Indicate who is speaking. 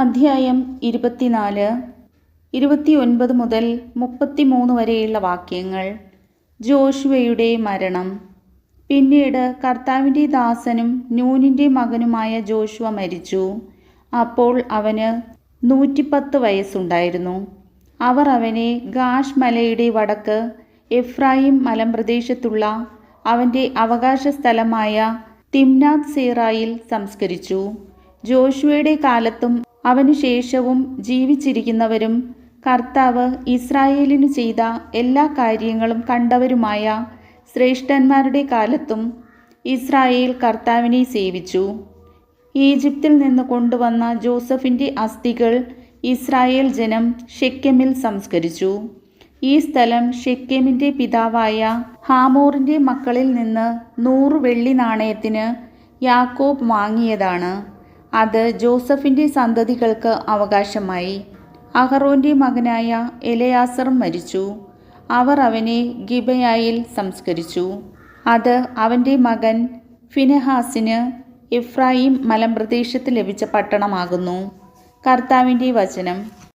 Speaker 1: അധ്യായം ഇരുപത്തിനാല് ഇരുപത്തിയൊൻപത് മുതൽ മുപ്പത്തിമൂന്ന് വരെയുള്ള വാക്യങ്ങൾ. ജോഷുവയുടെ മരണം. പിന്നീട് കർത്താവിന്റെ ദാസനും നൂനിന്റെ മകനുമായ ജോഷുവ മരിച്ചു. അപ്പോൾ അവന് നൂറ്റിപ്പത്ത് വയസ്സുണ്ടായിരുന്നു. അവർ അവനെ ഗാഷ് മലയുടെ വടക്ക് എഫ്രായിം മലമ്പ്രദേശത്തുള്ള അവന്റെ അവകാശ സ്ഥലമായ തിംനാഥ് സീറായിൽ സംസ്കരിച്ചു. ജോഷുവയുടെ കാലത്തും അവനു ശേഷവും ജീവിച്ചിരിക്കുന്നവരും കർത്താവ് ഇസ്രായേലിനു ചെയ്ത എല്ലാ കാര്യങ്ങളും കണ്ടവരുമായ ശ്രേഷ്ഠന്മാരുടെ കാലത്തും ഇസ്രായേൽ കർത്താവിനെ സേവിച്ചു. ഈജിപ്തിൽ നിന്ന് കൊണ്ടുവന്ന ജോസഫിന്റെ അസ്ഥികൾ ഇസ്രായേൽ ജനം ഷെക്കെമിൽ സംസ്കരിച്ചു. ഈ സ്ഥലം ഷെക്കെമിന്റെ പിതാവായ ഹാമോറിന്റെ മക്കളിൽ നിന്ന് നൂറ് വെള്ളി നാണയത്തിന് യാക്കോബ് വാങ്ങിയതാണ്. അത് ജോസഫിന്റെ സന്തതികൾക്ക് അവകാശമായി. അഹറോന്റെ മകനായ എലയാസറും മരിച്ചു. അവർ അവനെ ഗിബയായിൽ സംസ്കരിച്ചു. അത് അവന്റെ മകൻ ഫിനെഹാസിന് ഇഫ്രാഹിം മലമ്പ്രദേശത്ത് ലഭിച്ച പട്ടണമാകുന്നു. കർത്താവിന്റെ വചനം.